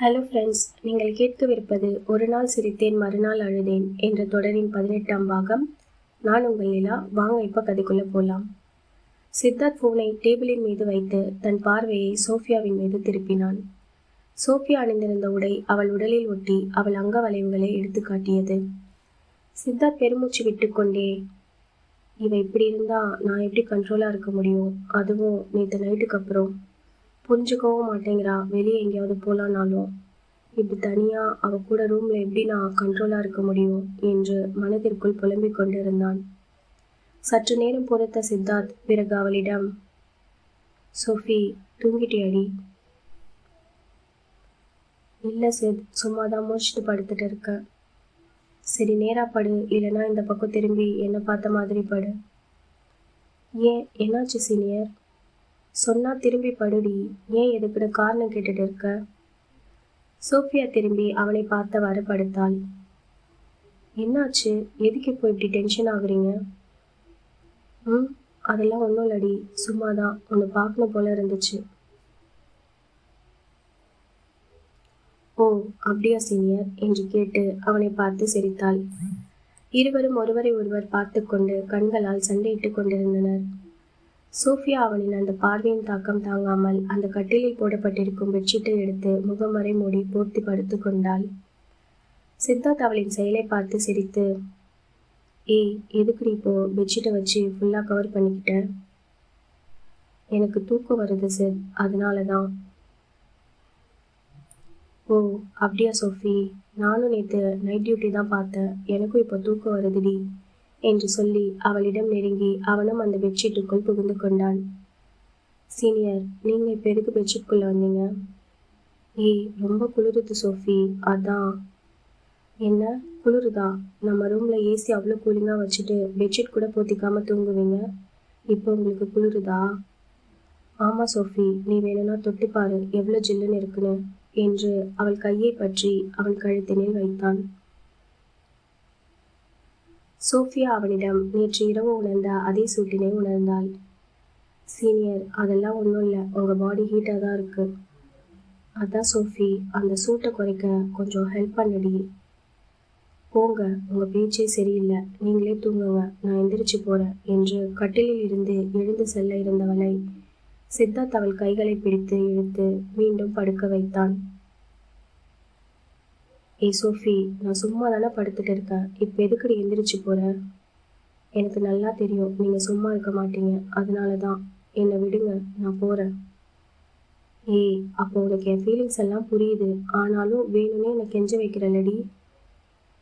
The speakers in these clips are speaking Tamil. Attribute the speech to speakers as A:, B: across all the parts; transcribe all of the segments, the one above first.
A: ஹலோ ஃப்ரெண்ட்ஸ் நீங்கள் கேட்கவிருப்பது ஒரு நாள் சிரித்தேன் மறுநாள் அழுதேன் என்ற தொடரின் பதினெட்டாம் பாகம். நான் உங்கள் நிலா வாங்க இப்போ கதைக்குள்ளே போகலாம் சித்தார்த் ஃபோனை டேபிளின் மீது வைத்து தன் பார்வையை சோஃபியாவின் மீது திருப்பினான். சோஃபியா அணிந்திருந்த உடை அவள் உடலில் ஒட்டி அவள் அங்க வளைவுகளை எடுத்து காட்டியது. சித்தார்த் பெருமூச்சு விட்டுக்கொண்டே இவ இப்படி இருந்தா நான் எப்படி கண்ட்ரோலாக இருக்க முடியும்? அதுவும் நேற்று நைட்டுக்கு அப்புறம். புரிஞ்சுக்கவும் மாட்டேங்கிறா. வெளியே எங்கேயாவது போகலான்னாலும் இப்படி தனியாக அவ கூட ரூமில் எப்படி நான் கண்ட்ரோலாக இருக்க முடியும் என்று மனதிற்குள் புலம்பிக் கொண்டிருந்தான். சற்று நேரம் பொறுத்த சித்தார்த் பிறகு அவளிடம் சோஃபி தூங்கிட்டியாடி? இல்லை சித் சும்மா தான் முடிச்சுட்டு படுத்துட்டு இருக்கேன் சரி நேராக படு. இல்லைன்னா இந்த பக்கம் திரும்பி என்னை பார்த்த மாதிரி படு. ஏன்? என்னாச்சு சீனியர்? சொன்னா திரும்பி படுடி ஏன் எதுக்குன்னு காரணம் கேட்டுட்டு இருக்க? சோஃபியா திரும்பி அவனை பார்த்தவாறு படுத்தாள். என்னாச்சு? எதுக்கு இப்போ இப்படி டென்ஷன் ஆகுறீங்க? ம் அதெல்லாம் ஒன்றும் இல்லடி சும்மா தான் உன்னை பார்க்கணும் போல இருந்துச்சு. ஓ அப்படியா சீனியர் என்று கேட்டு அவனை பார்த்து சிரித்தாள். இருவரும் ஒருவரை ஒருவர் பார்த்து கொண்டு கண்களால் சண்டையிட்டுக் கொண்டிருந்தனர். சோஃபியா அவளின் அந்த பார்வையின் தாக்கம் தாங்காமல் அந்த கட்டிலில் போடப்பட்டிருக்கும் பெட்ஷீட்டை எடுத்து முகமறை மூடி போர்த்தி படுத்து கொண்டாள். சித்தார்த் அவளின் செயலை பார்த்து சிரித்து ஏய் எதுக்கு நீ இப்போ பெட்ஷீட்டை வச்சு ஃபுல்லாக கவர் பண்ணிக்கிட்ட? எனக்கு தூக்கம் வருது சார். அதனால தான் ஓ அப்படியா சோஃபி. நானும் நேற்று நைட் டியூட்டி தான் பார்த்தேன். எனக்கும் இப்போ தூக்கம் வருதுடி. என்று சொல்லி அவளிடம் நெருங்கி அவனும் அந்த பெட்ஷீட்டுக்குள் புகுந்து கொண்டான். சீனியர் நீங்கள் இப்போ எதுக்கு பெட்ஷீட்குள்ளே வந்தீங்க? ஏய் ரொம்ப குளிருது சோஃபி அதான். என்ன? குளிருதா? நம்ம ரூமில் ஏசி அவ்வளோ கூலிங்காக வச்சுட்டு பெட்ஷீட் கூட போத்திக்காமல் தூங்குவீங்க? இப்போ உங்களுக்கு குளிருதா? ஆமாம் சோஃபி நீ வேணும்னா தொட்டுப்பாரு எவ்வளோ ஜில்லுன்னு இருக்குன்னு என்று அவள் கையை பற்றி அவன் கழுத்தினில் வைத்தான். சோஃபியா அவனிடம் நேற்று இரவு உணர்ந்த அதே சூட்டினை உணர்ந்தாள். சீனியர் அதெல்லாம் ஒன்றும் இல்லை. உங்கள் பாடி ஹீட்டாக தான் இருக்குது அதான் சோஃபி. அந்த சூட்டை குறைக்க கொஞ்சம் ஹெல்ப் பண்ணடி. போங்க. உங்கள் பேச்சே சரியில்லை. நீங்களே தூங்குங்க. நான் எந்திரிச்சு போகிறேன் என்று கட்டிலில் இருந்து எழுந்து செல்ல இருந்தவளை சித்தார்த் அவள் கைகளை பிடித்து இழுத்து மீண்டும் படுக்க வைத்தான். ஏய் சோஃபி நான் சும்மா தானே படுத்துட்டு இருக்கேன். இப்போ எதுக்குடி எந்திரிச்சு போகிறேன் எனக்கு நல்லா தெரியும். நீங்கள் சும்மா இருக்க மாட்டீங்க. அதனால தான். என்னை விடுங்க. நான் போகிறேன் ஏய் அப்போ உனக்கு என் ஃபீலிங்ஸ் எல்லாம் புரியுது. ஆனாலும் வேணும்னே என்னை கெஞ்ச வைக்கிறல்லடி.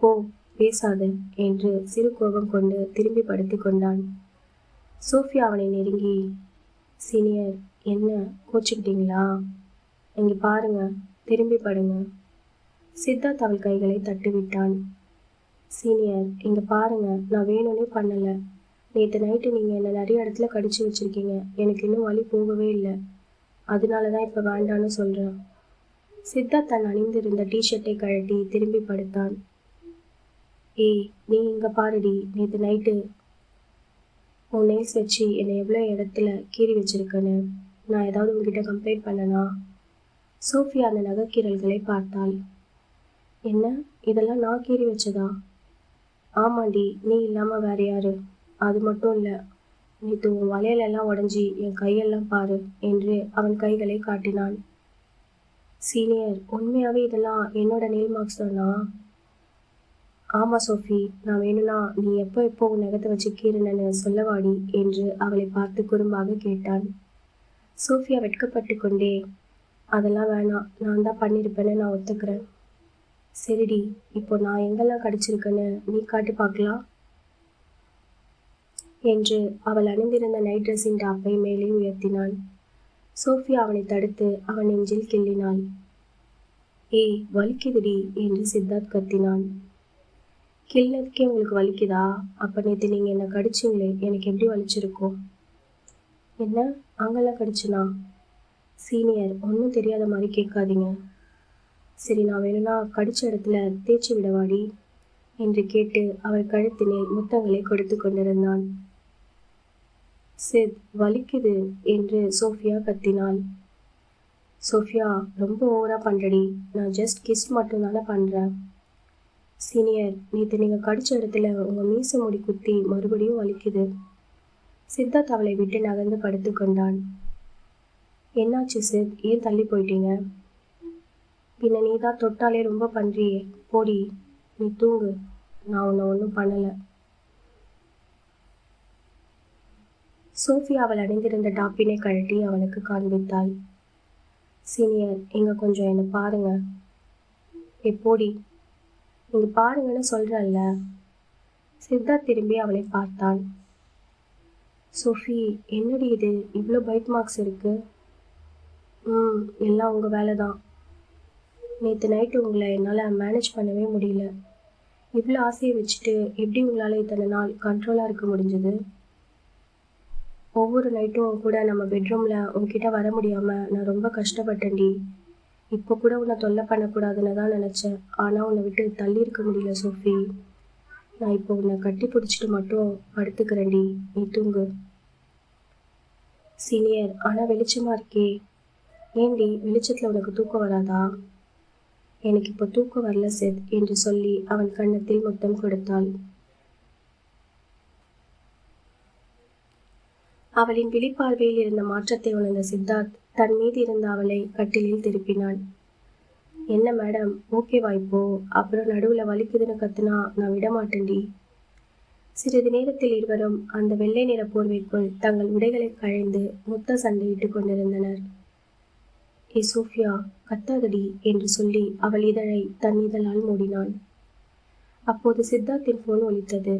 A: போ பேசாத என்று சிறு கோபம் கொண்டு திரும்பி படுத்து கொண்டான். சோஃபியா அவனை நெருங்கி சீனியர் என்ன? கோச்சிக்கிட்டீங்களா? இங்கே பாருங்க. திரும்பி படுங்க. சித்தார்த் அவள் கைகளை தட்டிவிட்டான். சீனியர் இங்கே பாருங்க நான் வேணும்னே பண்ணலை. நேற்று நைட்டு நீங்கள் என்னை நிறைய இடத்துல கடிச்சு வச்சுருக்கீங்க. எனக்கு இன்னும் வழி போகவே இல்லை. அதனால தான் இப்போ வேண்டான்னு சொல்கிறேன் சித்தார்த் தன் அணிந்திருந்த டிஷர்ட்டை கழட்டி திரும்பி படுத்தான். ஏய் நீ இங்கே பாருடி நேற்று நைட்டு உன் நெயில்ஸ் வச்சு என்னை எவ்வளோ இடத்துல கீறி வச்சிருக்கேன்னு. நான் ஏதாவது உங்ககிட்ட கம்ப்ளைண்ட் பண்ணனா? சோஃபியா அந்த நகைக்கீரல்களை பார்த்தாள். என்ன? இதெல்லாம் நான் கீறி வச்சதா? ஆமாண்டி நீ இல்லாமல் வேற யாரு? அது மட்டும் இல்லை நேற்று உன் வளையலெல்லாம் உடஞ்சி என் கையெல்லாம் பாரு என்று அவன் கைகளை காட்டினான். சீனியர் உண்மையாகவே இதெல்லாம் என்னோட நெயில் மார்க்ஸ் தானா? ஆமாம் சோஃபி நான் வேணும்னா நீ எப்போ எப்போ உன் நகத்தை வச்சு கீறினன்னு சொல்லவாடி என்று அவளை பார்த்து குறும்பாக கேட்டான். சோஃபியா வெட்கப்பட்டு கொண்டே அதெல்லாம் வேணாம் நான் தான் பண்ணியிருப்பேன்னு நான் ஒத்துக்கிறேன். சரிடி இப்போ நான் எங்கெல்லாம் கடிச்சிருக்கேன்னு நீ காட்டி பார்க்கலாம். என்று அவள் அணிந்திருந்த நைட் ட்ரெஸ்ஸின் டாப்பை மேலே உயர்த்தினான் சோஃபியா அவனை தடுத்து அவன் நெஞ்சில் கிள்ளினாள். ஏய் வலிக்குதுடி என்று சித்தார்த் கத்தினான். கிள்ளதுக்கே உங்களுக்கு வலிக்குதா? அப்போ நேற்று நீங்கள் என்னை கடிச்சிங்களே எனக்கு எப்படி வலிச்சிருக்கும்? என்ன? அங்கெல்லாம் கடிச்சுனா? சீனியர் ஒன்றும் தெரியாத மாதிரி கேட்காதீங்க. சரி நான் வேணும்னா கடிச்ச இடத்துல தேய்ச்சி விடவாடி என்று கேட்டு அவர் கழுத்தினில் முத்தங்களை கொடுத்து கொண்டிருந்தான். சித் வலிக்குது என்று சோஃபியா கத்தினாள். சோஃபியா ரொம்ப ஓவராக பண்ணுறடி நான் ஜஸ்ட் கிஸ் மட்டும் தானே பண்ணுறேன் சீனியர் நேற்று நீங்கள் கடிச்ச இடத்துல உங்கள் மீச முடி குத்தி மறுபடியும் வலிக்குது. சித்தார்த் அவளை விட்டு நகர்ந்து படுத்து கொண்டான். என்னாச்சு சித்? ஏன் தள்ளி போயிட்டீங்க? பின்ன நீ தான் தொட்டாலே ரொம்ப பண்ணுறியே போடி நீ தூங்கு. நான் உன்னை ஒன்றும் பண்ணலை. சோஃபி அவள் அணிந்திருந்த டாப்பினை கழட்டி அவனுக்கு காண்பித்தாள். சீனியர் இங்கே கொஞ்சம் என்னை பாருங்க. எப்போடி இங்கே பாருங்கன்னு சொல்கிறல்ல சித்தார்த் திரும்பி அவளை பார்த்தான் சோஃபி என்னடி இது? இவ்வளோ பைட் மார்க்ஸ் இருக்குது ம் எல்லாம் உங்கள் வேலை தான் நேற்று நைட்டு உங்களை என்னால் மேனேஜ் பண்ணவே முடியல. இவ்வளோ ஆசையை வச்சுட்டு எப்படி உங்களால் இத்தனை நாள் கண்ட்ரோலாக இருக்க முடிஞ்சது? ஒவ்வொரு நைட்டும் கூட நம்ம பெட்ரூமில் உங்ககிட்ட வர முடியாமல் நான் ரொம்ப கஷ்டப்பட்டேன்டி. இப்போ கூட உன்னை தொல்லை பண்ணக்கூடாதுன்னு தான் நினச்சேன். ஆனால் உன்னை விட்டு தள்ளி இருக்க முடியல சோஃபி. நான் இப்போ உன்னை கட்டி பிடிச்சிட்டு மட்டும் படுத்துக்கிறேன்டி. நீ தூங்கு. சீனியர் ஆனால் வெளிச்சமாக இருக்கே. ஏண்டி வெளிச்சத்தில் உனக்கு தூக்கம் வராதா? எனக்கு இப்போ தூக்கம் வரல செத் என்று சொல்லி அவன் கன்னத்தில் முத்தம் கொடுத்தாள். அவளின் விழிப்பார்வையில் இருந்த மாற்றத்தை உணர்ந்த சித்தார்த் தன் மீது இருந்த அவளை கட்டிலில் திருப்பினான். என்ன மேடம் ஓகேவா இப்போ அப்புறம் நடுவில் வலிக்குதுன்னு கத்துனா நான் விடமாட்டேன்டி. சிறிது நேரத்தில் இருவரும் அந்த வெள்ளை நிற போர்வைக்குள் தங்கள் உடைகளை கழைந்து முத்த சண்டையிட்டுக் கொண்டிருந்தனர். ஏ சோஃபியா கத்தாதடி என்று சொல்லி அவள் இதழை தன் இதழால் மூடினான் அப்போது சித்தார்த்தின் ஃபோன் ஒலித்தது.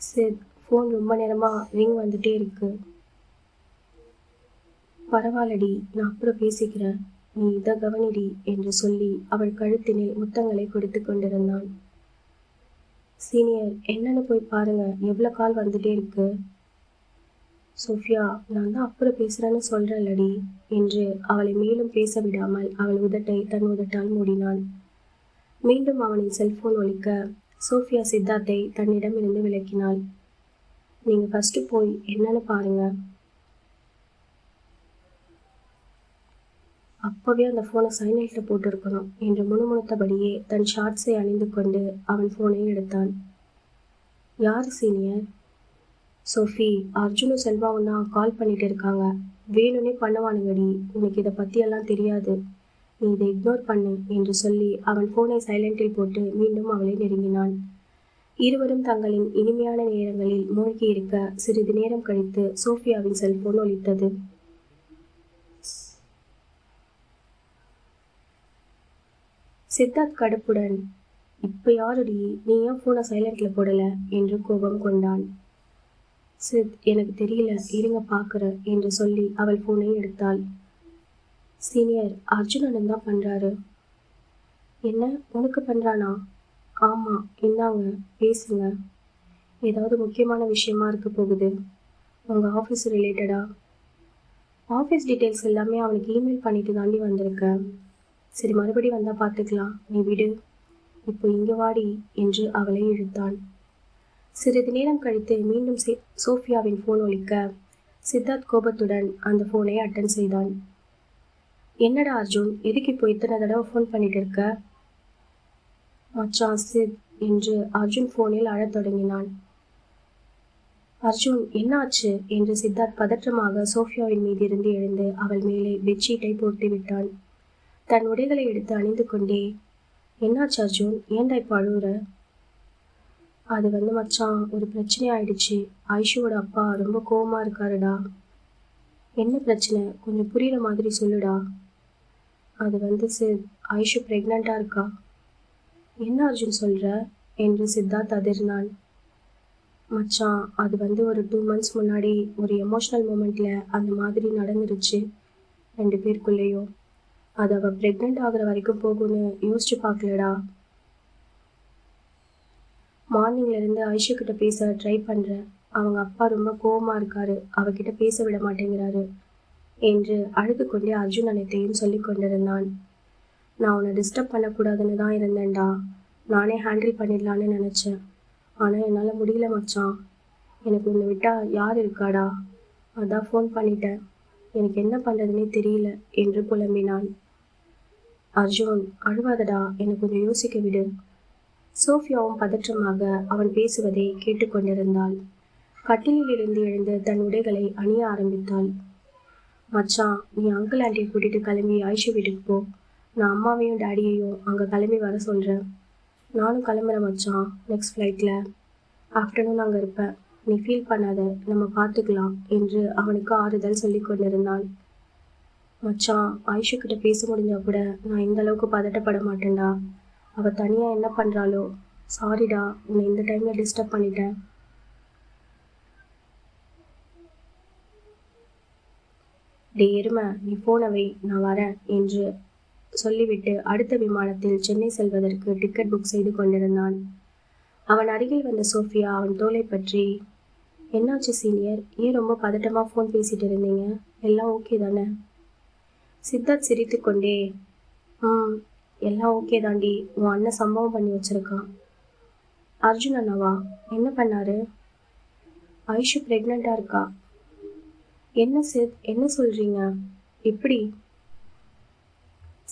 A: சித் ஃபோன் ரொம்ப நேரமாக ரிங் வந்துட்டே இருக்கு. பரவாயில்லடி நான் அப்புறம் பேசிக்கிறேன். நீ இதை கவனிடி என்று சொல்லி அவள் கழுத்தினில் முத்தங்களை கொடுத்து கொண்டிருந்தான். சீனியர் என்னன்னு போய் பாருங்க எவ்வளோ கால் வந்துட்டே இருக்கு? சோஃபியா நான் தான் அப்புறம் பேசுகிறேன்னு சொல்கிறேன்லடி என்று அவளை மேலும் பேச விடாமல் அவள் உதட்டை தன் உதட்டால் மூடினான். மீண்டும் அவனின் செல்போன் ஒழிக்க சோஃபியா சித்தார்த்தை தன்னிடமிருந்து விளக்கினாள் விலக்கினாள். ஃபஸ்ட்டு போய் என்னன்னு பாருங்கள் அப்போவே அந்த ஃபோனை சைலண்ட்ல போட்டிருக்கணும் என்று முணுமுணுத்தபடியே தன் ஷார்ட்ஸை அணிந்து கொண்டு அவன் ஃபோனை எடுத்தான். யார் சீனியர்? சோஃபி அர்ஜுனும் செல்வாவும் தான் கால் பண்ணிட்டு இருக்காங்க. வேணும்னே பண்ணுவானுங்கடி. உனக்கு இதை பற்றியெல்லாம் தெரியாது. நீ இதை இக்னோர் பண்ணு என்று சொல்லி அவன் ஃபோனை சைலண்டில் போட்டு மீண்டும் அவளை நெருங்கினான். இருவரும் தங்களின் இனிமையான நேரங்களில் மூழ்கி இருக்க சிறிது நேரம் கழித்து சோஃபியாவின் செல்போன் ஒலித்தது. சித்தார்த் கடுப்புடன் இப்போ யாருடி? நீ ஏன் ஃபோனை சைலண்டில் போடலை? என்று கோபம் கொண்டான். சித் எனக்கு தெரியல. இருங்க பார்க்குறேன் என்று சொல்லி அவள் ஃபோனை எடுத்தாள். சீனியர் அர்ஜுனன் தான் பண்ணுறாரு என்ன? உனக்கு பண்ணுறானா ஆமாம் இந்தாங்க பேசுங்க. ஏதாவது முக்கியமான விஷயமா இருக்க போகுது? உங்கள் ஆஃபீஸ் ரிலேட்டடா ஆஃபீஸ் டீட்டெயில்ஸ் எல்லாமே அவனுக்கு இமெயில் பண்ணிட்டு தாண்டி வந்திருக்கேன். சரி மறுபடி வந்தால் பார்த்துக்கலாம். நீ விடு. இப்போ இங்கே வாடி என்று அவளை இழுத்தான் சிறிது நேரம் கழித்து மீண்டும் சோஃபியாவின் ஃபோன் ஒழிக்க சித்தார்த் கோபத்துடன் அந்த ஃபோனை அட்டன் செய்தான். என்னடா அர்ஜுன் எதுக்கு இப்போ இத்தனை தடவை ஃபோன் பண்ணிட்டு இருக்க? மச்சான் சித் என்று அர்ஜுன் ஃபோனில் அழத் தொடங்கினான். அர்ஜுன் என்னாச்சு? என்று சித்தார்த் பதற்றமாக சோஃபியாவின் மீது இருந்து எழுந்து அவள் மேலே பெட்ஷீட்டை போட்டு விட்டான். தன் உடைகளை எடுத்து அணிந்து கொண்டே என்னாச்சு அர்ஜுன்? ஏண்டா இப்போ அழுகுற அது வந்து மச்சான் ஒரு பிரச்சனை ஆயிடுச்சு ஐஷுவோட அப்பா ரொம்ப கோவமாக இருக்காருடா. என்ன பிரச்சனை? கொஞ்சம் புரியுற மாதிரி சொல்லுடா. அது வந்து சித் ஐஷு ப்ரெக்னெண்ட்டாக இருக்கா? என்ன அர்ஜுன் சொல்கிற என்று சித்தார்த் அதிர்னான் மச்சான் அது வந்து ஒரு டூ மந்த்ஸ் முன்னாடி ஒரு எமோஷ்னல் மூமெண்ட்டில் அந்த மாதிரி நடந்துருச்சு. ரெண்டு பேருக்குள்ளேயும். அது அவள் ப்ரெக்னென்ட் ஆகுற வரைக்கும் போகும்னு யோசிச்சு பார்க்கலடா. மார்னிங்லேருந்து ஐஷு கிட்ட பேச ட்ரை பண்ணுறேன் அவங்க அப்பா ரொம்ப கோபமாக இருக்காரு. அவகிட்ட பேச விட மாட்டேங்கிறாரு என்று அழுது கொண்டே அர்ஜுன் அனைத்தையும் சொல்லி கொண்டிருந்தான். நான் உன்னை டிஸ்டர்ப் பண்ணக்கூடாதுன்னு தான் இருந்தேன்டா. நானே ஹேண்டில் பண்ணிடலான்னு நினச்சேன். ஆனால் என்னால் முடியல மச்சான். எனக்கு உன்னை விட்டால் யார் இருக்காடா? அதான் ஃபோன் பண்ணிட்டேன். எனக்கு என்ன பண்ணுறதுனே தெரியல என்று புலம்பினான். அர்ஜுன் அழுவாதடா. எனக்கு கொஞ்சம் யோசிக்க விடு. சோஃபியாவும் பதற்றமாக அவன் பேசுவதை கேட்டுக்கொண்டிருந்தாள். கட்டிலில் இருந்து எழுந்து தன் உடைகளை அணிய ஆரம்பித்தாள். மச்சான் நீ அங்கிள் ஆண்டியை கூட்டிட்டு கிளம்பி ஆயிஷு வீட்டுக்கு போ. நான் அம்மாவையும் டேடியையும் அங்கே கிளம்பி வர சொல்கிறேன் நானும் கிளம்புறேன் மச்சான் நெக்ஸ்ட் ஃப்ளைட்டில் ஆஃப்டர்நூன் அங்கே இருப்பேன் நீ ஃபீல் பண்ணாத நம்ம பார்த்துக்கலாம் என்று அவனுக்கு ஆறுதல் சொல்லி கொண்டிருந்தான் மச்சான் ஆயிஷு கிட்ட பேச முடிஞ்சா கூட நான் இந்த அளவுக்கு பதட்டப்பட மாட்டேன்டா. அவள் தனியாக என்ன பண்ணுறாளோ சாரிடா உன்னை இந்த டைமில் டிஸ்டர்ப் பண்ணிட்டேன். டே எருமை நீ போனவை நான் வரேன் என்று சொல்லிவிட்டு அடுத்த விமானத்தில் சென்னை செல்வதற்கு டிக்கெட் புக் செய்து கொண்டிருந்தான். அவன் அருகில் வந்த சோஃபியா அவன் தோலை பற்றி என்னாச்சு சீனியர் ஏன் ரொம்ப பதட்டமாக ஃபோன் பேசிட்டு இருந்தீங்க? எல்லாம் ஓகே தானே? சித்தார்த் சிரித்து கொண்டே ம் எல்லாம் ஓகே தாண்டி உன் அண்ணன் சம்பவம் பண்ணி வச்சிருக்கான் அர்ஜுன் அண்ணாவா? என்ன பண்ணாரு? ஐஷு ப்ரெக்னெண்ட்டாக இருக்கா? என்ன சித் என்ன சொல்கிறீங்க எப்படி?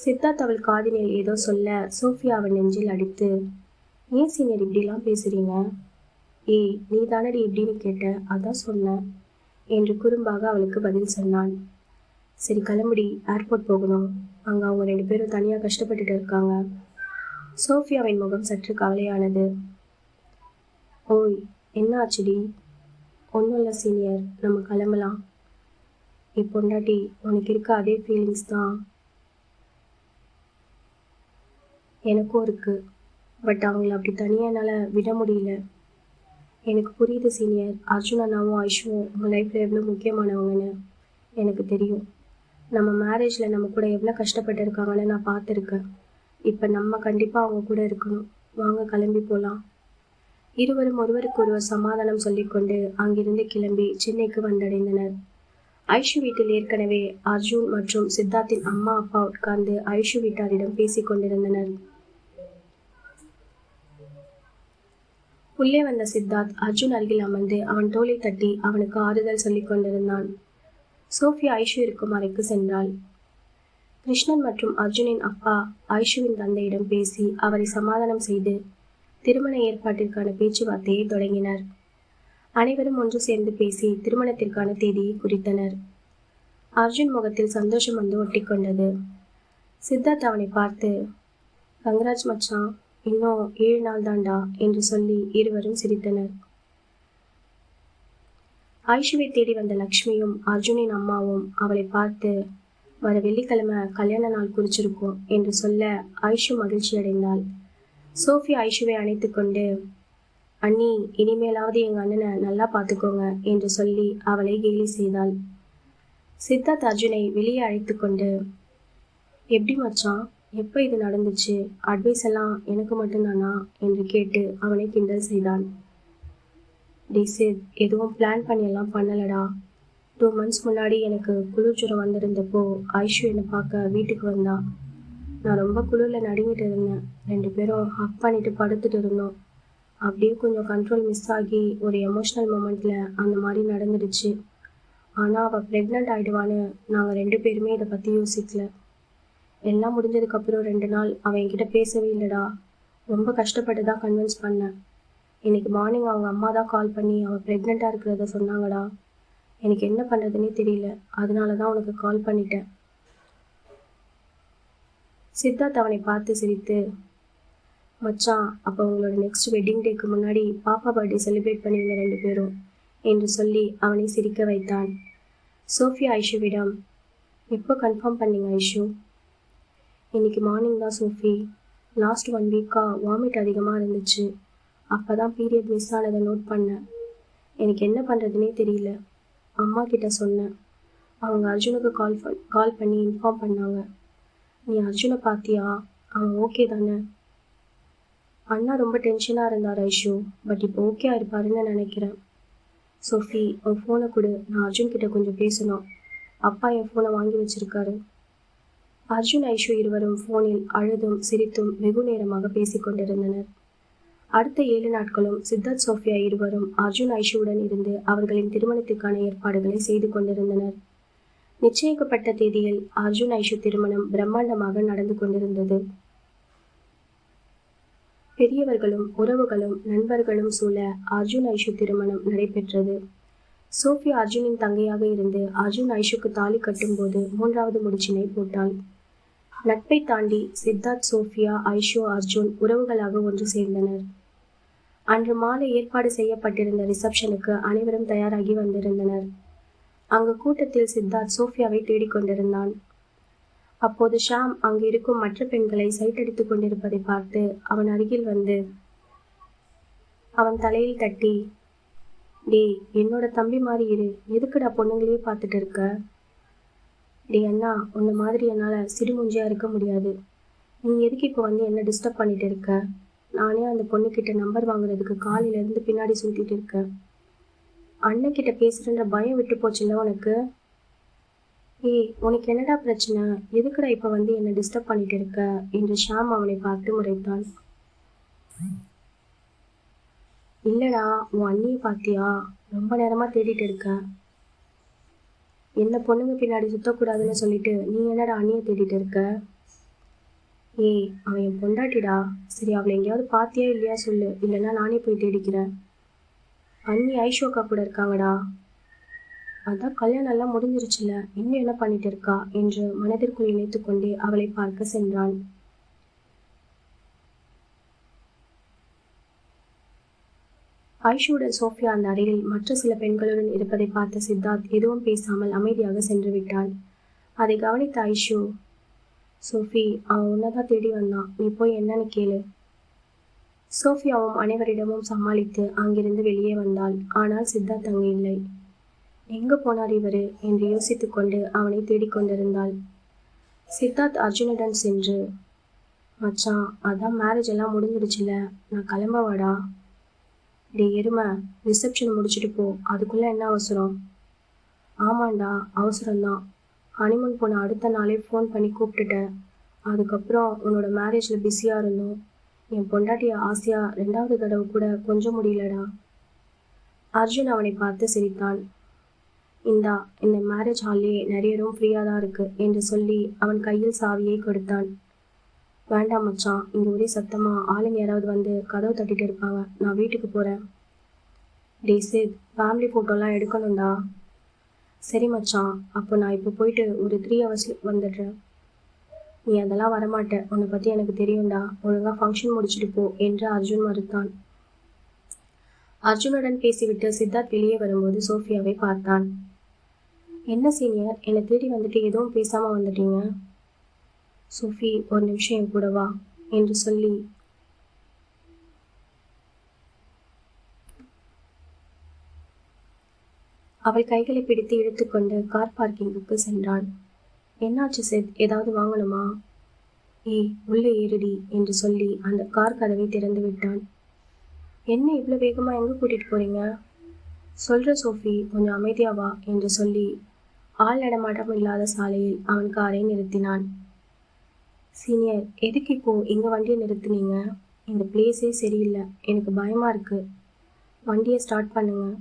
A: சித்தார்த் அவள் காதினில் ஏதோ சொல்ல சோஃபியா அவன் நெஞ்சில் அடித்து ஏன் சீனியர் இப்படிலாம் பேசுறீங்க? ஏய் நீ தானடி இப்படின்னு கேட்ட அதான் சொன்னேன் என்று குறும்பாக அவளுக்கு பதில் சொன்னான். சரி கிளம்புடி ஏர்போர்ட் போகணும். அங்கே அவங்க ரெண்டு பேரும் தனியாக கஷ்டப்பட்டுட்டு இருக்காங்க. சோஃபியாவின் முகம் சற்று கவலையானது. ஓய் என்ன ஆச்சுடி? ஒன்றும் இல்லை சீனியர். நம்ம கிளம்பலாம். என் பொண்டாட்டி உனக்கு இருக்க அதே ஃபீலிங்ஸ் தான். எனக்கும் இருக்குது பட் அவங்கள அப்படி தனியாக என்னால் விட முடியல. எனக்கு புரியுது சீனியர். அர்ஜுன் அண்ணாவும் ஐஷுவும் உங்கள் லைஃப்பில் எவ்வளோ முக்கியமானவங்கன்னு எனக்கு தெரியும். நம்ம மேரேஜில் நம்ம கூட எவ்வளோ கஷ்டப்பட்டு இருக்காங்கன்னு நான் பார்த்துருக்கேன். இப்போ நம்ம கண்டிப்பாக அவங்க கூட இருக்கணும். வாங்க கிளம்பி போகலாம் இருவரும் ஒருவருக்கு ஒருவர் சமாதானம் சொல்லிக்கொண்டு அங்கிருந்து கிளம்பி சென்னைக்கு வந்தடைந்தனர். ஐஷு வீட்டில் ஏற்கனவே அர்ஜுன் மற்றும் சித்தார்த்தின் அம்மா அப்பா உட்கார்ந்து ஐஷு வீட்டாரிடம் பேசிக் கொண்டிருந்தனர். உள்ளே வந்த சித்தார்த் அர்ஜுன் அருகில் அமர்ந்து அவன் தோலை தட்டி அவனுக்கு ஆறுதல் சொல்லிக் கொண்டிருந்தான். சோஃபியா ஐஷு இருக்கும் அறைக்கு சென்றாள். கிருஷ்ணன் மற்றும் அர்ஜுனின் அப்பா ஐஷுவின் தந்தையிடம் பேசி அவரை சமாதானம் செய்து திருமண ஏற்பாட்டிற்கான பேச்சுவார்த்தையை தொடங்கினர். அனைவரும் ஒன்று சேர்ந்து பேசி திருமணத்திற்கான தேதியை குறித்தனர். அர்ஜுன் முகத்தில் சந்தோஷம் வந்து ஒட்டிக்கொண்டது. சித்தார்த் அவனை பார்த்து கங்கராஜ் மச்சான் இன்னும் ஏழு நாள் தாண்டா என்று சொல்லி இருவரும் சிரித்தனர். ஆயிஷுவை தேடி வந்த லக்ஷ்மியும் அர்ஜுனின் அம்மாவும் அவளை பார்த்து வர வெள்ளிக்கிழமை கல்யாண நாள் குறிச்சிருக்கோம் என்று சொல்ல ஆயுஷு மகிழ்ச்சி அடைந்தாள். சோஃபி ஐஷுவை அணைத்து கொண்டு அண்ணி இனிமேலாவது எங்கள் அண்ணனை நல்லா பார்த்துக்கோங்க என்று சொல்லி அவளை கேலி செய்தாள். சித்தார்த் அர்ஜுனை வெளியே அழைத்து கொண்டு எப்படி மச்சான்? எப்போ இது நடந்துச்சு? அட்வைஸ் எல்லாம் எனக்கு மட்டும்தானா? என்று கேட்டு அவனை கிண்டல் செய்தான் டிசித் எதுவும் பிளான் பண்ணியெல்லாம் பண்ணலடா. டூ மந்த்ஸ் முன்னாடி எனக்கு குளிர் ஜுரம் வந்திருந்தப்போ ஐஷு என்னை பார்க்க வீட்டுக்கு வந்தா. நான் ரொம்ப குளிரில் நடுங்கிட்டு இருந்தேன். ரெண்டு பேரும் ஹக் பண்ணிட்டு படுத்துட்டு இருந்தோம். அப்படியே கொஞ்சம் கண்ட்ரோல் மிஸ் ஆகி ஒரு எமோஷ்னல் மூமெண்ட்டில் அந்த மாதிரி நடந்துடுச்சு. ஆனால் அவள் ப்ரெக்னென்ட் ஆகிடுவான்னு நாங்கள் ரெண்டு பேருமே இதை பற்றி யோசிக்கல. எல்லாம் முடிஞ்சதுக்கப்புறம் ரெண்டு நாள் அவன் என்கிட்ட பேசவே இல்லைடா. ரொம்ப கஷ்டப்பட்டு தான் கன்வின்ஸ் பண்ணேன். இன்னைக்கு மார்னிங் அவங்க அம்மா தான் கால் பண்ணி அவள் ப்ரெக்னெண்ட்டாக இருக்கிறத சொன்னாங்கடா. எனக்கு என்ன பண்ணுறதுனே தெரியல. அதனால தான் உனக்கு கால் பண்ணிட்டேன். சித்தார்த் அவனை பார்த்து சிரித்து மச்சான் அப்போ உங்களோட நெக்ஸ்ட் வெட்டிங் டேக்கு முன்னாடி பாப்பா பர்த்டே செலிப்ரேட் பண்ணுவீங்க ரெண்டு பேரும் என்று சொல்லி அவனை சிரிக்க வைத்தான். சோஃபியா ஐஷுவிடம் எப்போ கன்ஃபார்ம் பண்ணீங்க ஐஷு? இன்னைக்கு மார்னிங் தான் சோஃபி. லாஸ்ட் ஒன் வீக்காக வாமிட் அதிகமாக இருந்துச்சு. அப்போ தான் பீரியட் மிஸ் ஆனதை நோட் பண்ணேன். எனக்கு என்ன பண்ணுறதுனே தெரியல. அம்மா கிட்ட சொன்னேன். அவங்க அர்ஜுனுக்கு கால் கால் பண்ணி இன்ஃபார்ம் பண்ணாங்க. நீ அர்ஜுனை பார்த்தியா அவன் ஓகே தானே. அண்ணா ரொம்ப டென்ஷனாக இருந்தார் ஐஷு. பட் இப்போ ஓகே இருப்பாருன்னு நினைக்கிறேன். சோஃபி உன் ஃபோனை கொடு. நான் அர்ஜுன் கிட்ட கொஞ்சம் பேசணும். அப்பா என் ஃபோனை வாங்கி வச்சிருக்காரு. அர்ஜுன் ஐஷு இருவரும் ஃபோனில் அழுதும் சிரித்தும் வெகு நேரமாக பேசிக் கொண்டிருந்தனர் அடுத்த ஏழு நாட்களும் சித்தார்த் சோஃபியா இருவரும் அர்ஜுன் ஐஷுவுடன் இருந்து அவர்களின் திருமணத்திற்கான ஏற்பாடுகளை செய்து கொண்டிருந்தனர். நிச்சயிக்கப்பட்ட தேதியில் அர்ஜுன் ஐஷு திருமணம் பிரம்மாண்டமாக நடந்து கொண்டிருந்தது. பெரியவர்களும் உறவுகளும் நண்பர்களும் சூழ அர்ஜுன் ஐஷு திருமணம் நடைபெற்றது. சோஃபியா அர்ஜுனின் தங்கையாக இருந்து அர்ஜுன் ஐஷுக்கு தாலி கட்டும்போது மூன்றாவது முடிச்சினை போட்டாள். நட்பை தாண்டி சித்தார்த் சோஃபியா ஐஷு அர்ஜுன் உறவுகளாக ஒன்று சேர்ந்தனர். அன்று மாலை ஏற்பாடு செய்யப்பட்டிருந்த ரிசப்ஷனுக்கு அனைவரும் தயாராகி வந்திருந்தனர். அங்கு கூட்டத்தில் சித்தார்த் சோஃபியாவை தேடிக்கொண்டிருந்தான் அப்போது ஷாம் அங்கு இருக்கும் மற்ற பெண்களை சைட்டடித்துக் கொண்டிருப்பதை பார்த்து அவன் அருகில் வந்து அவன் தலையில் தட்டி டேய் என்னோட தம்பி மாதிரி இரு. எதுக்குடா பொண்ணுங்களையே பார்த்துட்டு இருக்க? டே அண்ணா உன்ன மாதிரி என்னால் சிடுமுஞ்சியா இருக்க முடியாது. நீ எதுக்கு இப்போ வந்து என்ன டிஸ்டர்ப் பண்ணிட்டு இருக்க? நானே அந்த பொண்ணுக்கிட்ட நம்பர் வாங்குறதுக்கு காலையில இருந்து பின்னாடி சுத்திட்டு இருக்கேன். அண்ணன் கிட்ட பேசுறன்ற பயம் விட்டு போச்சுல்ல உனக்கு? ஏய் உனக்கு என்னடா பிரச்சனை? எதுக்குடா இப்போ வந்து என்னை டிஸ்டர்ப் பண்ணிட்டு இருக்க? என்று ஷாம் அவனை பார்த்து முறைத்தான். இல்லடா உன் அண்ணியை பார்த்தியா? ரொம்ப நேரமா தேடிட்டு இருக்க. என்ன பொண்ணுங்க பின்னாடி சுத்தக்கூடாதுன்னு சொல்லிட்டு நீ என்னடா அண்ணியை தேடிட்டு இருக்க? ஏய் அவன் என் பொண்டாட்டிடா. சரி அவளை எங்கேயாவது பார்த்தியா இல்லையா சொல்லு. இல்லைன்னா நானே போய் தேடிக்கிறேன். அண்ணி ஐஷோக்கா கூட இருக்காங்கடா. அதான் கல்யாணம் எல்லாம் முடிஞ்சிருச்சுல. இன்னும் என்ன பண்ணிட்டு இருக்கா என்று மனதிற்குள் நினைத்து கொண்டே அவளை பார்க்க சென்றான். ஐஷுடன் சோஃபியா அந்த அறையில் மற்ற சில பெண்களுடன் இருப்பதை பார்த்த சித்தார்த் எதுவும் பேசாமல் அமைதியாக சென்று விட்டான் அதை கவனித்த ஐஷு சோஃபி அவன் உன்னதான் தேடி வந்தான். நீ போய் என்னன்னு கேளு. சோஃபி அவன் அனைவரிடமும் சமாளித்து அங்கிருந்து வெளியே வந்தாள். ஆனால் சித்தார்த் அங்கு இல்லை. எங்கு போனார் இவர்? என்று யோசித்துக்கொண்டு அவனை தேடிக்கொண்டிருந்தாள் சித்தார்த் அர்ஜுனுடன் சென்று மச்சான் அதான் மேரேஜ் எல்லாம் முடிஞ்சிடுச்சுல. நான் கிளம்பவாடா டே எருமை ரிசப்ஷன் முடிச்சுட்டு போ. அதுக்குள்ளே என்ன அவசரம்? ஆமாண்டா அவசரம்தான். ஹனிமூன் போன அடுத்த நாளே ஃபோன் பண்ணி கூப்பிட்டுட்டேன். அதுக்கப்புறம் உன்னோட மேரேஜில் பிஸியாக இருந்தோம். என் பொண்டாட்டிய ஆசையாக ரெண்டாவது தடவை கூட கொஞ்சம் முடியலடா. அர்ஜுன் அவனை பார்த்து சிரித்தான். இந்தா இந்த மேரேஜ் ஹால்லேயே நிறைய ரூம் ஃப்ரீயாக தான் இருக்குது என்று சொல்லி அவன் கையில் சாவியை கொடுத்தான். வேண்டாம் மச்சான் இங்கே ஒரே சத்தமாக ஆளுங்க யாராவது வந்து கதவு தட்டிட்டு இருப்பாங்க. நான் வீட்டுக்கு போகிறேன் டே சித் ஃபேமிலி ஃபோட்டோலாம் எடுக்கணும்டா. சரி மச்சான் அப்போ நான் இப்போ போயிட்டு ஒரு த்ரீ ஹவர்ஸில் வந்துடுறேன். நீ அதெல்லாம் வரமாட்டேன் உன்னை பற்றி எனக்கு தெரியும்டா. ஒழுங்காக ஃபங்க்ஷன் முடிச்சுட்டு போ என்று அர்ஜுன் மறுத்தான். அர்ஜுனுடன் பேசிவிட்டு சித்தார்த் வெளியே வரும்போது சோஃபியாவை பார்த்தான். என்ன சீனியர் என்னை தேடி வந்துட்டு எதுவும் பேசாமல் வந்துட்டீங்க? சோஃபி ஒரு நிமிஷம் என் கூட வா என்று சொல்லி அவள் கைகளை பிடித்து இழுத்துக்கொண்டு கார் பார்க்கிங்குக்கு சென்றான் என்னாச்சு செத்? ஏதாவது வாங்கணுமா? ஏய் உள்ளே ஏறுடி என்று சொல்லி அந்த கார் கதவை திறந்து விட்டான். என்ன இவ்வளோ வேகமாக எங்கே கூட்டிகிட்டு போறீங்க? சொல்கிற சோஃபி. கொஞ்சம் அமைதியாவா என்று சொல்லி ஆள் நடமாட்டம் இல்லாத சாலையில் அவன் காரை நிறுத்தினான். சீனியர் எதுக்கு இப்போ இங்கே வண்டியை நிறுத்துனீங்க? இந்த பிளேஸே சரியில்லை. எனக்கு பயமாக இருக்குது வண்டியை ஸ்டார்ட் பண்ணுங்கள்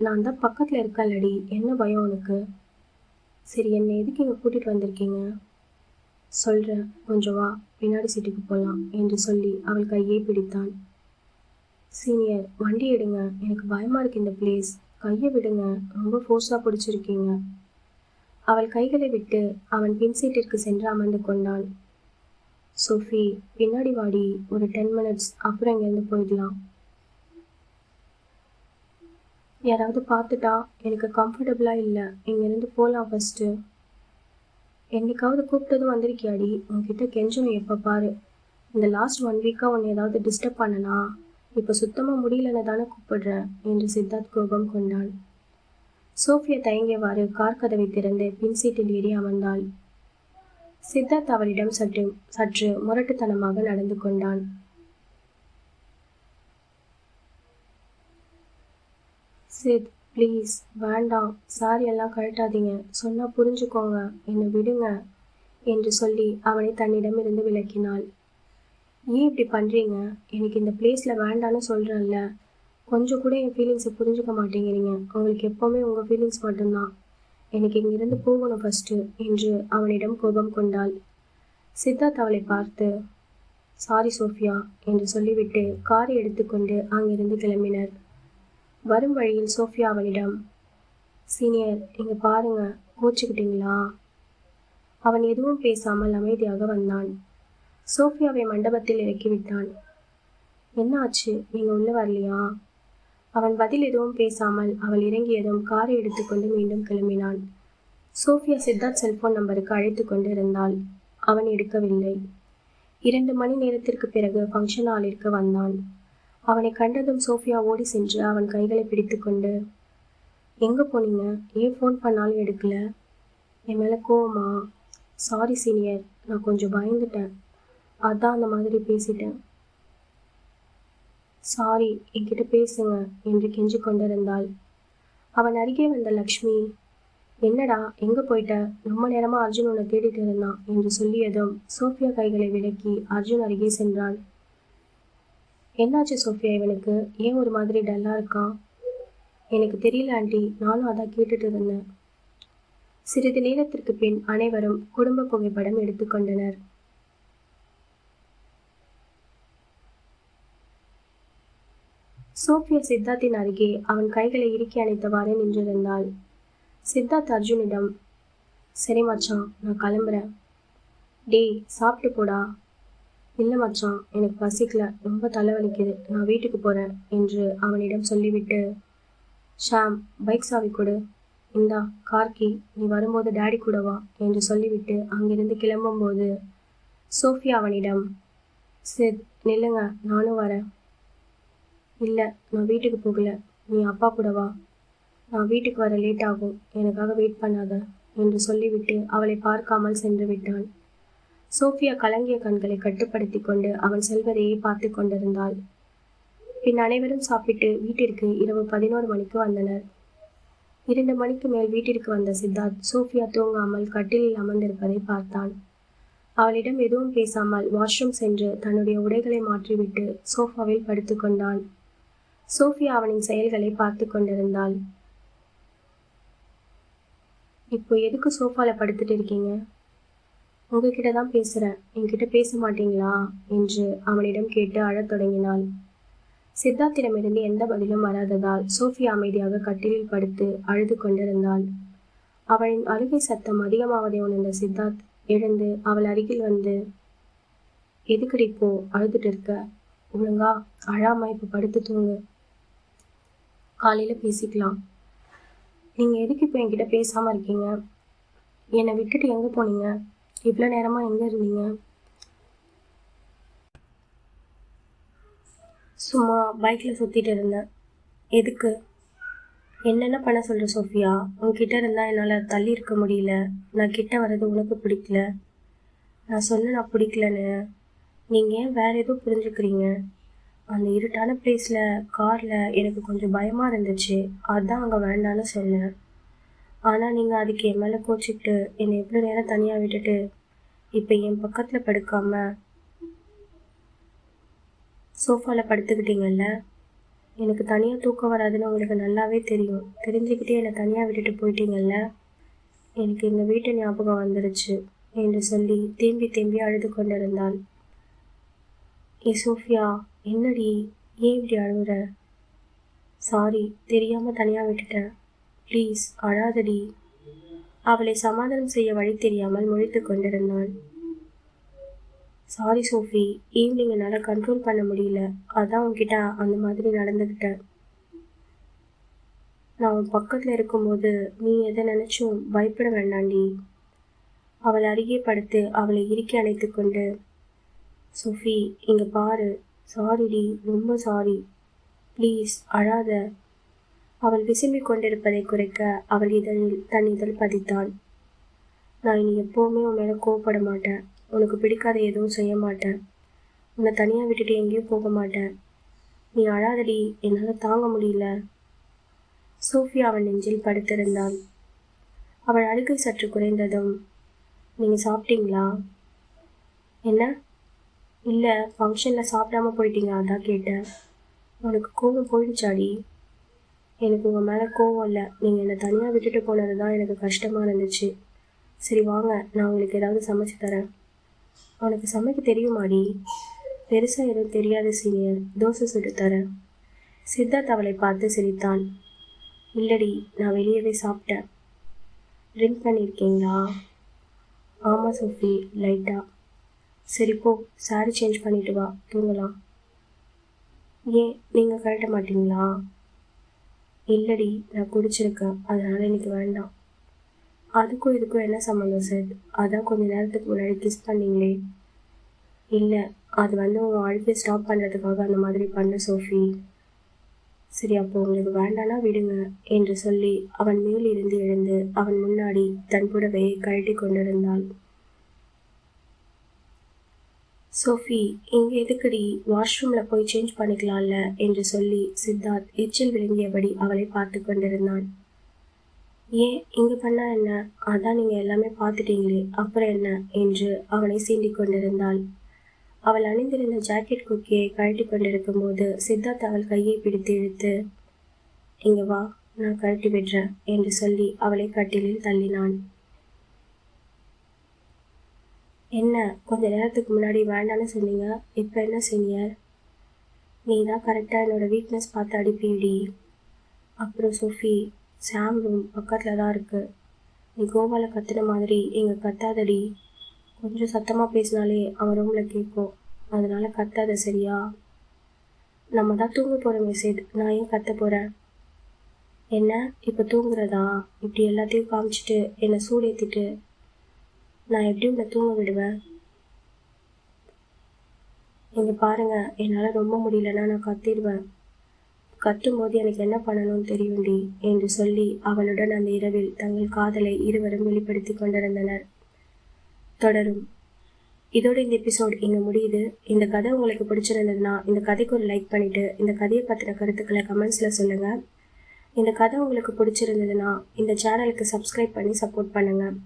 A: நான் தான் பக்கத்தில் இருக்கல்லடி என்ன பயம் உனக்கு? சரி என்னை எதுக்கு இங்கே கூட்டிகிட்டு வந்திருக்கீங்க? சொல்கிறேன் கொஞ்சம் வா பின்னாடி சீட்டுக்கு போகலாம் என்று சொல்லி அவள் கையை பிடித்தான். சீனியர் வண்டி எடுங்க. எனக்கு பயமாக இருக்கு இந்த பிளேஸ் கையை விடுங்க. ரொம்ப ஃபோர்ஸாக பிடிச்சிருக்கீங்க. அவள் கைகளை விட்டு அவன் பின் சீட்டிற்கு சென்று அமர்ந்து கொண்டான் சோஃபி பின்னாடி வாடி. ஒரு டென் மினிட்ஸ் அப்புறம் இங்கேருந்து போயிடலாம். யாராவது பார்த்துட்டா எனக்கு கம்ஃபர்டபுளாக இல்லை. இங்கேருந்து போகலாம் ஃபஸ்ட்டு என்னைக்காவது கூப்பிட்டதும் வந்திருக்கியாடி? உன்கிட்ட கெஞ்சணும் எப்போ பாரு. இந்த லாஸ்ட் ஒன் வீக்காக உன்னை ஏதாவது டிஸ்டர்ப் பண்ணனா இப்போ சுத்தமாக முடியலன்னு தானே கூப்பிடுறேன் என்று சித்தார்த் கோபம் கொண்டான் சோஃபியா தயங்கியவாறு கார் கதவை திறந்து பின் சீட்டில் ஏறி அமர்ந்தாள். சித்தார்த் அவளிடம் சற்று சற்று முரட்டுத்தனமாக நடந்து கொண்டான் சித் ப்ளீஸ் வேண்டாம். சாரி எல்லாம் கழட்டாதீங்க. சொன்னால் புரிஞ்சுக்கோங்க. என்னை விடுங்க என்று சொல்லி அவனை தன்னிடமிருந்து விளக்கினாள் ஏன் இப்படி பண்ணுறீங்க எனக்கு இந்த பிளேஸில் வேண்டான்னு சொல்கிறேன்ல கொஞ்சம் கூட என் ஃபீலிங்ஸை புரிஞ்சுக்க மாட்டேங்கிறீங்க. உங்களுக்கு எப்போவுமே உங்கள் ஃபீலிங்ஸ் மட்டும்தான். எனக்கு இங்கிருந்து போகணும் ஃபஸ்ட்டு என்று அவனிடம் கோபம் கொண்டாள். சித்தார்த் அவளை பார்த்து சாரி சோஃபியா என்று சொல்லிவிட்டு காரை எடுத்துக்கொண்டு அங்கிருந்து கிளம்பினர். வரும் வழியில் சோஃபியா அவனிடம் சீனியர் இங்கே பாருங்க கோச்சுக்கிட்டீங்களா? அவன் எதுவும் பேசாமல் அமைதியாக வந்தான். சோஃபியாவை மண்டபத்தில் இறக்கிவிட்டான். என்ன ஆச்சு? நீங்கள் உள்ளே வரலையா? அவன் பதில் எதுவும் பேசாமல் அவள் இறங்கியதும் காரை எடுத்துக்கொண்டு மீண்டும் கிளம்பினான். சோஃபியா சித்தார்த் செல்போன் நம்பருக்கு அழைத்து கொண்டு இருந்தாள் அவன் எடுக்கவில்லை. இரண்டு மணி நேரத்திற்கு பிறகு ஃபங்க்ஷன் ஹாலிற்கு வந்தான். அவனை கண்டதும் சோஃபியா ஓடி சென்று அவன் கைகளை பிடித்துக்கொண்டு எங்கே போனீங்க? ஏன் ஃபோன் பண்ணாலும் எடுக்கல? என் மேலே கோவமா? சாரி சீனியர் நான் கொஞ்சம் பயந்துட்டேன். அதான் அந்த மாதிரி பேசிட்டேன். சாரி என்கிட்ட பேசுங்க என்று கெஞ்சி கொண்டிருந்தாள். அவன் அருகே வந்த லக்ஷ்மி என்னடா எங்கே போயிட்ட? ரொம்ப நேரமாக அர்ஜுன் உன்னை தேடிட்டு இருந்தான் என்று சொல்லியதும் சோஃபியா கைகளை விலக்கி அர்ஜுன் அருகே சென்றான். என்னாச்சு சோஃபியா இவனுக்கு ஏன் ஒரு மாதிரி டல்லாக இருக்கான் எனக்கு தெரியல ஆண்டி. நானும் அதான் கேட்டுட்டு இருந்தேன். சிறிது நேரத்திற்கு பின் அனைவரும் குடும்ப புகைப்படம் எடுத்துக்கொண்டனர் சோஃபியா சித்தார்த்தின் அருகே அவன் கைகளை இறுக்கி அணைத்தவாறு நின்றிருந்தாள். சித்தார்த் அர்ஜுனிடம் சரி மச்சான் நான் கிளம்புறேன். டேய் சாப்பிட்டு போடா. இல்லை மச்சான் எனக்கு பசிக்கல. ரொம்ப தலைவலிக்குது. நான் வீட்டுக்கு போகிறேன் என்று அவனிடம் சொல்லிவிட்டு ஷாம் பைக் சாவி கொடு. இந்தா கார்கி நீ வரும்போது டேடி கூட வா என்று சொல்லிவிட்டு அங்கிருந்து கிளம்பும்போது சோஃபியா அவனிடம் சித் நில்லுங்க நானும் வரேன். இல்லை நான் வீட்டுக்கு போகல. நீ அப்பா கூட வா. நான் வீட்டுக்கு வர லேட் ஆகும். எனக்காக வெயிட் பண்ணாத என்று சொல்லிவிட்டு அவளை பார்க்காமல் சென்று விட்டான். சோஃபியா கலங்கிய கண்களை கட்டுப்படுத்தி கொண்டு அவன் செல்வதையே பார்த்து கொண்டிருந்தாள். பின் அனைவரும் சாப்பிட்டு வீட்டிற்கு இரவு பதினோரு மணிக்கு வந்தனர். இரண்டு மணிக்கு மேல் வீட்டிற்கு வந்த சித்தார்த் சோஃபியா தூங்காமல் கட்டிலில் அமர்ந்திருப்பதை பார்த்தான். அவளிடம் எதுவும் பேசாமல் வாஷ்ரூம் சென்று தன்னுடைய உடைகளை மாற்றிவிட்டு சோஃபாவில் படுத்துக்கொண்டான் சோஃபியா அவனின் செயல்களை பார்த்து கொண்டிருந்தாள். இப்போ எதுக்கு சோஃபால படுத்துட்டு இருக்கீங்க? உங்ககிட்ட தான் பேசுகிறேன் என்கிட்ட பேச மாட்டீங்களா? என்று அவனிடம் கேட்டு அழத் தொடங்கினாள். சித்தார்த்திடமிருந்து எந்த பதிலும் வராததால் சோஃபி அமைதியாக கட்டிலில் படுத்து அழுது கொண்டிருந்தாள். அவளின் அழுகை சத்தம் அதிகமாவதை உணர்ந்த சித்தார்த் எழுந்து அவள் அருகில் வந்து எதுக்கடி இப்போ அழுதுட்டு இருக்க? ஒழுங்கா அழாம இப்போ படுத்து தூங்கு. காலையில் பேசிக்கலாம். நீங்கள் எதுக்கு இப்போ என்கிட்ட பேசாமல் இருக்கீங்க? என்னை விட்டுட்டு எங்கே போனீங்க? இவ்வளோ நேரமாக எங்கே இருந்தீங்க? சும்மா பைக்கில் சுற்றிட்டு இருந்தேன். எதுக்கு? என்னென்ன பண்ண சொல்கிற சோஃபியா? உங்ககிட்ட இருந்தால் என்னால் தள்ளி இருக்க முடியல. நான் கிட்ட வர்றது உனக்கு பிடிக்கல. நான் சொன்ன நான் பிடிக்கலன்னு. நீங்கள் ஏன் வேறு எதுவும் புரிஞ்சுக்கிறீங்க? அந்த இருட்டான பிளேஸில் காரில் எனக்கு கொஞ்சம் பயமாக இருந்துச்சு. அதான் அங்கே வேண்டான்னு சொன்னேன். ஆனால் நீங்கள் அதுக்கு என் மேலே கோச்சிக்கிட்டு என்னை எவ்வளோ நேரம் தனியாக விட்டுட்டு இப்போ என் பக்கத்தில் படுக்காமல் சோஃபாவில் படுத்துக்கிட்டீங்கல்ல? எனக்கு தனியாக தூக்கம் வராதுன்னு உங்களுக்கு நல்லாவே தெரியும். தெரிஞ்சுக்கிட்டே என்னை தனியாக விட்டுட்டு போயிட்டீங்கல்ல? எனக்கு எங்கள் வீட்டு ஞாபகம் வந்துருச்சு என்று சொல்லி தேம்பி தேம்பி அழுது கொண்டிருந்தாள் ஏ சோஃபியா என்னடி? ஏன் இப்படி அழுகுற சாரி தெரியாமல் தனியாக விட்டுட்டேன். ப்ளீஸ் அழாதடி. அவளை சமாதானம் செய்ய வழி தெரியாமல் முழித்து கொண்டிருந்தான். சாரி சோஃபி ஈவினிங் என்னால் கண்ட்ரோல் பண்ண முடியல. அதான் உன்கிட்ட அந்த மாதிரி நடந்துக்கிட்டேன் நான் உன் பக்கத்தில் இருக்கும்போது நீ எதை நினச்சும் பயப்பட வேண்டாண்டி. அவள் அருகே படுத்து அவளை இறுக்கி அணைத்து கொண்டு சோஃபி இங்கே பாரு. சாரிடி ரொம்ப சாரி ப்ளீஸ் அழாத. அவள் விசும்பிக் கொண்டிருப்பதை குறைக்க அவள் இதழில் தன் இதழ் பதித்தாள். நான் இனி எப்போவுமே உன் மேலே கோவப்பட மாட்டேன். உனக்கு பிடிக்காத எதுவும் செய்ய மாட்டேன். உன்னை தனியாக விட்டுட்டு எங்கேயும் போக மாட்டேன். நீ அழாதடி. என்னால் தாங்க முடியல. சோஃபியா அவன் நெஞ்சில் படுத்திருந்தாள். அவள் அழுகை சற்று குறைந்ததும் நீங்கள் சாப்பிட்டீங்களா? என்ன? இல்லை ஃபங்க்ஷனில் சாப்பிடாம போயிட்டீங்க அதான் கேட்டேன். உனக்கு கோபம் போயிடுச்சாடி? எனக்கு உங்கள் மேலே கோவம் இல்லை. நீங்கள் என்னை தனியாக விட்டுட்டு போனது தான் எனக்கு கஷ்டமாக இருந்துச்சு. சரி வாங்க. நான் உங்களுக்கு ஏதாவது சமைச்சு தரேன். உனக்கு சமைக்க தெரியுமாடி? பெருசாக எதுவும் தெரியாது சீனியர் தோசை சுட்டு தரேன். சித்தார்த் அவளை பார்த்து சிரித்தான். இல்லடி நான் வெளியவே சாப்பிட்டேன். ட்ரிங்க் பண்ணியிருக்கீங்களா? ஆமாம் சோஃபி. லைட்டாக சரி போ. சாரி சேஞ்ச் பண்ணிட்டு வா. தூங்கலாம். ஏன்? நீங்கள் கழட்ட மாட்டீங்களா? இல்லடி நான் குடிச்சிருக்கேன். அதனால் இன்னைக்கு வேண்டாம். அதுக்கும் இதுக்கும் என்ன சம்மந்தம் சார் அதான் கொஞ்ச நேரத்துக்கு முன்னாடி கிஸ் பண்ணீங்களே. இல்லை அது வந்து உங்கள் வாழ்க்கையை ஸ்டாப் பண்ணுறதுக்காக அந்த மாதிரி பண்ண சோஃபி. சரி அப்போ உங்களுக்கு வேண்டானா விடுங்க என்று சொல்லி அவன் மேலிருந்து எழுந்து அவன் முன்னாடி தன் புடவையை கழட்டி கொண்டிருந்தாள். சோஃபி இங்கே எதுக்கடி வாஷ்ரூமில் போய் சேஞ்ச் பண்ணிக்கலாம்ல? என்று சொல்லி சித்தார்த் எச்சில் விளங்கியபடி அவளை பார்த்து கொண்டிருந்தான். ஏன் இங்கே பண்ணா என்ன? அதான் நீங்கள் எல்லாமே பார்த்துட்டீங்களே அப்புறம் என்ன? என்று அவனை சீண்டிக் கொண்டிருந்தாள். அவள் அணிந்திருந்த ஜாக்கெட் குக்கியை கழட்டி கொண்டிருக்கும் போது சித்தார்த் அவள் கையை பிடித்து இழுத்து இங்க வா நான் கழட்டி விடுறேன் என்று சொல்லி அவளை கட்டிலில் தள்ளினான். என்ன? கொஞ்ச நேரத்துக்கு முன்னாடி வேண்டான்னு சொன்னீங்க. இப்போ என்ன சீனியர் நீ தான் கரெக்டாக என்னோடய வீக்னஸ் பார்த்து அடிப்பீடி அப்புறம் சோஃபி சாம் ரூம் பக்கத்தில் தான் இருக்குது நீ கோவாவில் கத்துன மாதிரி இங்கே கத்தாதடி. கொஞ்சம் சத்தமாக பேசினாலே அவன் ரூமில் கேட்கும் அதனால் கத்தாத சரியா? நம்ம தான் தூங்க போகிற மெசேஜ் நான் ஏன் கத்த போகிறேன் என்ன? இப்போ தூங்குறதா? இப்படி எல்லாத்தையும் காமிச்சிட்டு என்னை சூடேற்றிட்டு நான் எப்படி உங்களை தூங்க விடுவேன்? நீங்கள் பாருங்க என்னால் ரொம்ப முடியலன்னா நான் கத்திடுவேன். கத்தும்போது எனக்கு என்ன பண்ணணும்னு தெரியும்டி என்று சொல்லி அவளுடன் அந்த இரவில் தங்கள் காதலை இருவரும் வெளிப்படுத்தி கொண்டிருந்தனர். தொடரும். இதோட இந்த எபிசோட் இங்கே முடியுது. இந்த கதை உங்களுக்கு பிடிச்சிருந்ததுன்னா இந்த கதைக்கு ஒரு லைக் பண்ணிவிட்டு இந்த கதையை பற்றின கருத்துக்களை கமெண்ட்ஸில் சொல்லுங்கள் இந்த கதை உங்களுக்கு பிடிச்சிருந்ததுன்னா இந்த சேனலுக்கு சப்ஸ்கிரைப் பண்ணி சப்போர்ட் பண்ணுங்கள்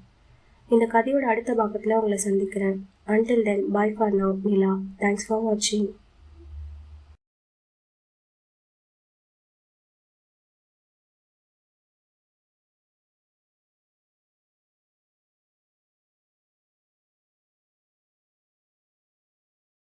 A: இந்த கதையோட அடுத்த பாகத்தில் உங்களை சந்திக்கிறேன். Until then bye for now Nila thanks for வாட்சிங்